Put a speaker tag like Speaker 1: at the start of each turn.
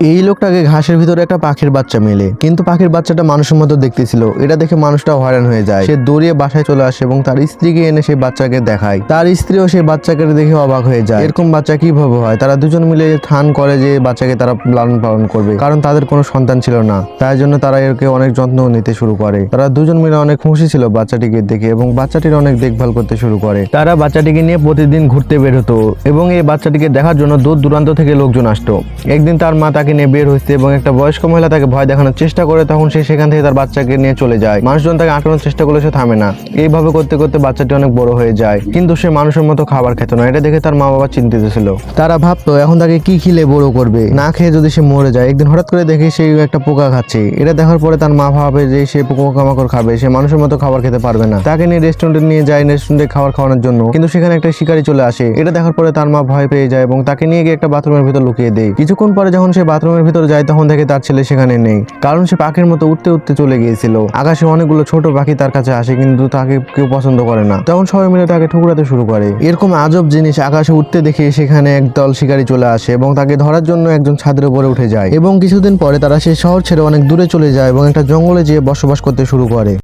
Speaker 1: এই লোকটাকে ঘাসের ভিতরে একটা পাখির বাচ্চা মেলে। কিন্তু পাখির বাচ্চাটা মানুষের মতো দেখতেছিল। এটা দেখে মানুষটা হয়রান হয়ে যায়। সে দৌড়িয়ে বাসায় চলে আসে এবং তার স্ত্রীকে এনে সেই বাচ্চাকে দেখায়। তার স্ত্রীও সেই বাচ্চাকে দেখে অবাক হয়ে যায়। এরকম বাচ্চা কীভাবে হয়? তারা দুজন মিলে থান করে যে বাচ্চাকে তারা লালন পালন করবে। কারণ তাদের কোনো সন্তান ছিল না। তাই জন্য তারা এরকে অনেক যত্ন নিতে শুরু করে। তারা দুজন মিলে অনেক খুশি ছিল বাচ্চাটিকে দেখে এবং বাচ্চাটির অনেক দেখভাল করতে শুরু করে। তারা বাচ্চাটিকে নিয়ে প্রতিদিন ঘুরতে বের হতো এবং এই বাচ্চাটিকে দেখার জন্য দূর দূরান্ত থেকে লোকজন আসতো। একদিন তার মা তাকে নিয়ে বের হয়েছে এবং একটা বয়স্ক মহিলা তাকে ভয় দেখানোর চেষ্টা করে, তখন সে সেখান থেকে তার বাচ্চাকে নিয়ে চলে যায়। মানুষজন তাকে আটকানোর চেষ্টা করলে সে থামে না। এইভাবে করতে করতে বাচ্চাটি অনেক বড় হয়ে যায়। কিন্তু সে মানুষের মতো খাবার খেত না। এটা দেখে তার মা বাবা চিন্তিত ছিল। তারা ভাবতো, এখন তাকে কি খিলে বড় করবে? না খেয়ে যদি সে মরে যায়, একদিন হঠাৎ করে দেখে সে একটা পোকা খাচ্ছে। এটা দেখার পরে তার মা ভাবে যে সে পোকামাকড় খাবে। সে মানুষের মতো খাবার খেতে পারবে না। তাকে নিয়ে রেস্টুরেন্টে নিয়ে যায় রেস্টুরেন্টে খাবার খাওয়ানোর জন্য। কিন্তু সেখানে একটা শিকারি চলে আসে। এটা দেখার পরে তার মা ভয় পেয়ে যায় এবং তাকে নিয়ে গিয়ে একটা বাথরুমের ভিতর লুকিয়ে দেয়। কিছুক্ষণ পরে যখন সে বাথরুমের ভিতর যায়, তখন দেখে তার ছেলে সেখানে নেই। কারণ সে পাখির মতো উঠতে উঠতে চলে গিয়েছিল। আকাশে অনেকগুলো ছোট পাখি তার কাছে আসে, কিন্তু তাকে কেউ পছন্দ করে না। তখন সবাই মিলে তাকে ঠুকরাতে শুরু করে। এরকম আজব জিনিস আকাশে উঠতে দেখে সেখানে একদল শিকারী চলে আসে এবং তাকে ধরার জন্য একজন ছাদের উপরে উঠে যায়। এবং কিছুদিন পরে তারা সেই শহর ছেড়ে অনেক দূরে চলে যায় এবং একটা জঙ্গলে যেয়ে বসবাস করতে শুরু করে।